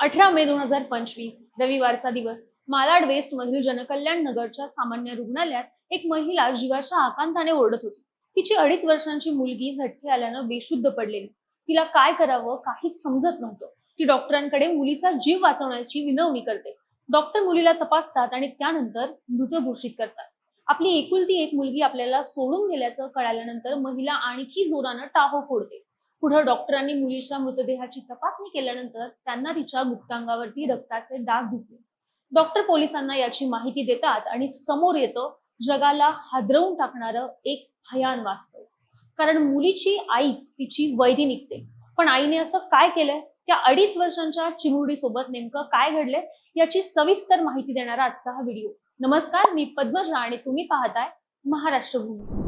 अठरा मे दोन हजार पंचवीस रविवारचा दिवस. मालाड वेस्ट मधील जनकल्याण नगरच्या सामान्य रुग्णालयात एक महिला जीवाच्या आकांताने ओरडत होती. तिची अडीच वर्षांची मुलगी झटके आल्यानं बेशुद्ध पडलेली. तिला काय करावं काहीच समजत नव्हतं. ती डॉक्टरांकडे मुलीचा जीव वाचवण्याची विनवणी करते. डॉक्टर मुलीला तपासतात आणि त्यानंतर मृत घोषित करतात. आपली एकुलती एक मुलगी आपल्याला सोडून गेल्याचं कळाल्यानंतर महिला आणखी जोरानं टाहो फोडते. पुढे डॉक्टरांनी मुलीच्या मृतदेहाची तपासणी केल्यानंतर त्यांना तिच्या गुप्तांगावरती रक्ताचे डाग दिसले. डॉक्टर पोलिसांना याची माहिती देतात आणि समोर येतं जगाला हादरवून टाकणारं एक भयान वास्तव. कारण मुलीची आईच तिची वैरी निघते. पण आईने असं काय केलंय? त्या अडीच वर्षांच्या चिमुरडी सोबत नेमकं काय घडलंय? याची सविस्तर माहिती देणारा आजचा हा व्हिडिओ. नमस्कार मी पद्मजा आणि तुम्ही पाहताय महाराष्ट्र भूमी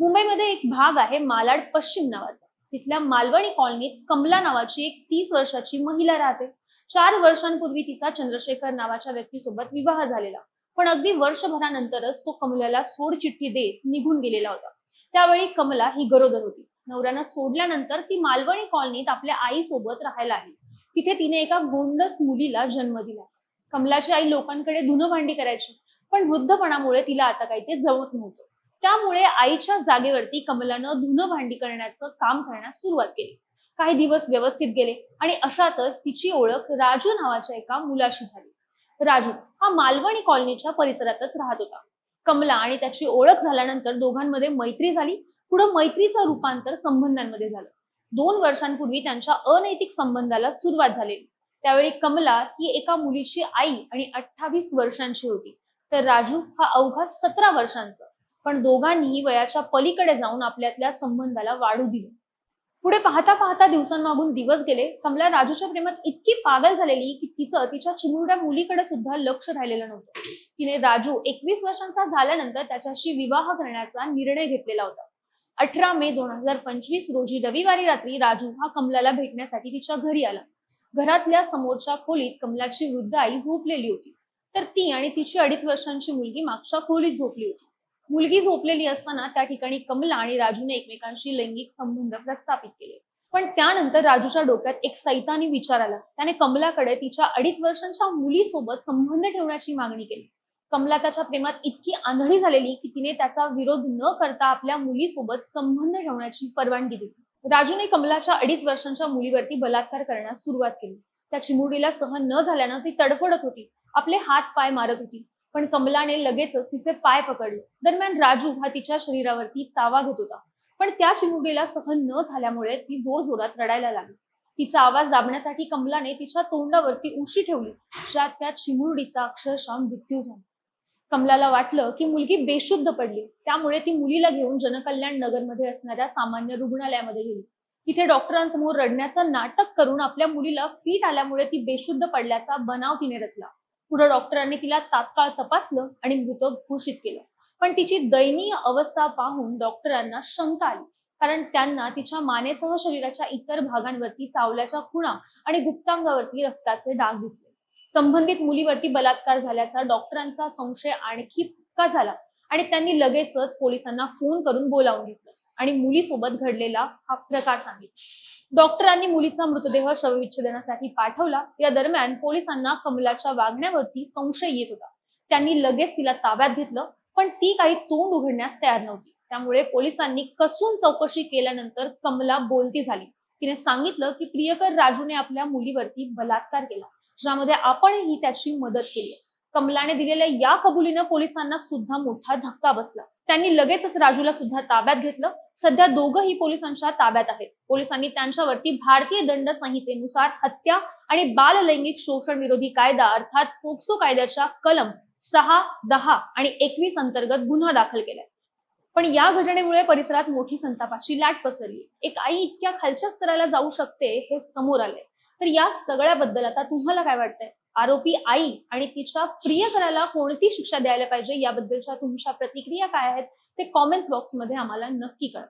मुंबईमध्ये एक भाग आहे मालाड पश्चिम नावाचा. तिथल्या मालवणी कॉलनीत कमला नावाची एक तीस वर्षाची महिला राहते. चार वर्षांपूर्वी तिचा चंद्रशेखर नावाच्या व्यक्तीसोबत विवाह झालेला. पण अगदी वर्षभरानंतरच तो कमलाला सोड चिठ्ठी देत निघून गेलेला होता. त्यावेळी कमला ही गरोदर होती. नवऱ्यानं सोडल्यानंतर ती मालवणी कॉलनीत आपल्या आईसोबत राहायला आली. तिथे तिने एका गोंडस मुलीला जन्म दिला. कमलाची आई लोकांकडे धुनं भांडी करायची पण वृद्धपणामुळे तिला आता काही ते जमत नव्हतं. त्यामुळे आईच्या जागेवरती कमलानं धुणं भांडी करण्याचं काम करण्यास सुरुवात केली. काही दिवस व्यवस्थित गेले आणि अशातच तिची ओळख राजू नावाच्या एका मुलाशी झाली. राजू हा मालवणी कॉलनीच्या परिसरातच राहत होता. कमला आणि त्याची ओळख झाल्यानंतर दोघांमध्ये मैत्री झाली. पुढे मैत्रीचं रूपांतर संबंधांमध्ये झालं. दोन वर्षांपूर्वी त्यांच्या अनैतिक संबंधाला सुरुवात झालेली. त्यावेळी कमला ही एका मुलीची आई आणि अठ्ठावीस वर्षांची होती. तर राजू हा अवघा सतरा वर्षांचा. पण दोघांनीही वयाच्या पलीकडे जाऊन आपल्यातल्या संबंधाला वाढू दिले. पुढे पाहता पाहता दिवसांमागून दिवस गेले कमला राजूच्या प्रेमात इतकी पागल झालेली की तिचं तिच्या चिमुरड्या मुलीकडे सुद्धा लक्ष राहिलेलं नव्हतं. तिने राजू एकवीस वर्षांचा झाल्यानंतर त्याच्याशी विवाह करण्याचा निर्णय घेतलेला होता. अठरा मे दोन हजार पंचवीस रोजी रविवारी रात्री राजू हा कमलाला भेटण्यासाठी तिच्या घरी आला. घरातल्या समोरच्या खोलीत कमलाची वृद्ध आई झोपलेली होती. तर ती आणि तिची अडीच वर्षांची मुलगी मागच्या खोलीत झोपली होती. मुलगी झोपलेली असताना त्या ठिकाणी कमला आणि राजूने एकमेकांशी लैंगिक संबंध प्रस्थापित केले. पण त्यानंतर राजूच्या डोक्यात एक सैतानी विचार आला. त्याने कमलाकडे तिच्या अडीच वर्षांच्या मुलीसोबत संबंध ठेवण्याची मागणी केली. कमला त्याच्या प्रेमात इतकी आंधळी झालेली की तिने त्याचा विरोध न करता आपल्या मुलीसोबत संबंध ठेवण्याची परवानगी दिली. राजूने कमलाच्या अडीच वर्षांच्या मुलीवरती बलात्कार करण्यास सुरुवात केली. त्या चिमुरडीला सहन न झाल्यानं ती तडफडत होती. आपले हात पाय मारत होती. पण कमलाने लगेचच तिचे पाय पकडले. दरम्यान राजू हा तिच्या शरीरावरती चावा घेत होता. पण त्या चिमुरडीला सहन न झाल्यामुळे ती जोर जोरात रडायला लागली. तिचा आवाज दाबण्यासाठी कमलाने तिच्या तोंडावरती उशी ठेवली. ज्यात त्या चिमुरडीचा अक्षरशः मृत्यू झाला. कमलाला वाटलं की मुलगी बेशुद्ध पडली. त्यामुळे ती मुलीला घेऊन जनकल्याण नगरमध्ये असणाऱ्या सामान्य रुग्णालयामध्ये गेली. तिथे डॉक्टरांसमोर रडण्याचं नाटक करून आपल्या मुलीला फीट आल्यामुळे ती बेशुद्ध पडल्याचा बनाव तिने रचला. पुढे डॉक्टरांनी तिला तात्काळ तपासलं आणि मृत घोषित केलं. पण तिची दयनीय अवस्था पाहून डॉक्टरांना शंका आली. कारण त्यांना तिच्या मानेसह शरीराच्या इतर भागांवरती चावल्याच्या खुणा आणि गुप्तांगावरती रक्ताचे डाग दिसले. संबंधित मुलीवरती बलात्कार झाल्याचा डॉक्टरांचा संशय आणखी पक्का झाला आणि त्यांनी लगेचच पोलिसांना फोन करून बोलावून घेतलं आणि मुलीसोबत घडलेला हा प्रकार सांगितला. डॉक्टरांनी मुलीचा मृतदेह शवविच्छेदनासाठी पाठवला. या दरम्यान पोलिसांना कमलाच्या वागण्यावरती संशय येत होता. त्यांनी लगेच तिला ताब्यात घेतलं पण ती काही तोंड उघडण्यास तयार नव्हती. त्यामुळे पोलिसांनी कसून चौकशी केल्यानंतर कमला बोलती झाली. तिने सांगितलं की प्रियकर राजूने आपल्या मुलीवरती बलात्कार केला ज्यामध्ये आपणही त्याची मदत केली कमलाने दिलेल्या या कबुलीनं पोलिसांना सुद्धा मोठा धक्का बसला. त्यांनी लगेचच राजूला सुद्धा ताब्यात घेतलं. सध्या दोघंही पोलिसांच्या ताब्यात आहेत. पोलिसांनी त्यांच्यावरती भारतीय दंड संहितेनुसार हत्या आणि बाल लैंगिक शोषण विरोधी कायदा अर्थात पोक्सो कायद्याच्या कलम सहा दहा आणि एकवीस अंतर्गत गुन्हा दाखल केलाय. पण या घटनेमुळे परिसरात मोठी संतापाची लाट पसरली. एक आई इतक्या खालच्या स्तराला जाऊ शकते हे समोर आले तर या सगळ्याबद्दल आता तुम्हाला काय वाटतंय? आरोपी आई आणि तिच्या प्रियकराला कोणती शिक्षा द्यायला पाहिजे याबद्दलच्या तुमच्या प्रतिक्रिया काय आहेत ते कॉमेंट्स बॉक्समध्ये आम्हाला नक्की कळवा.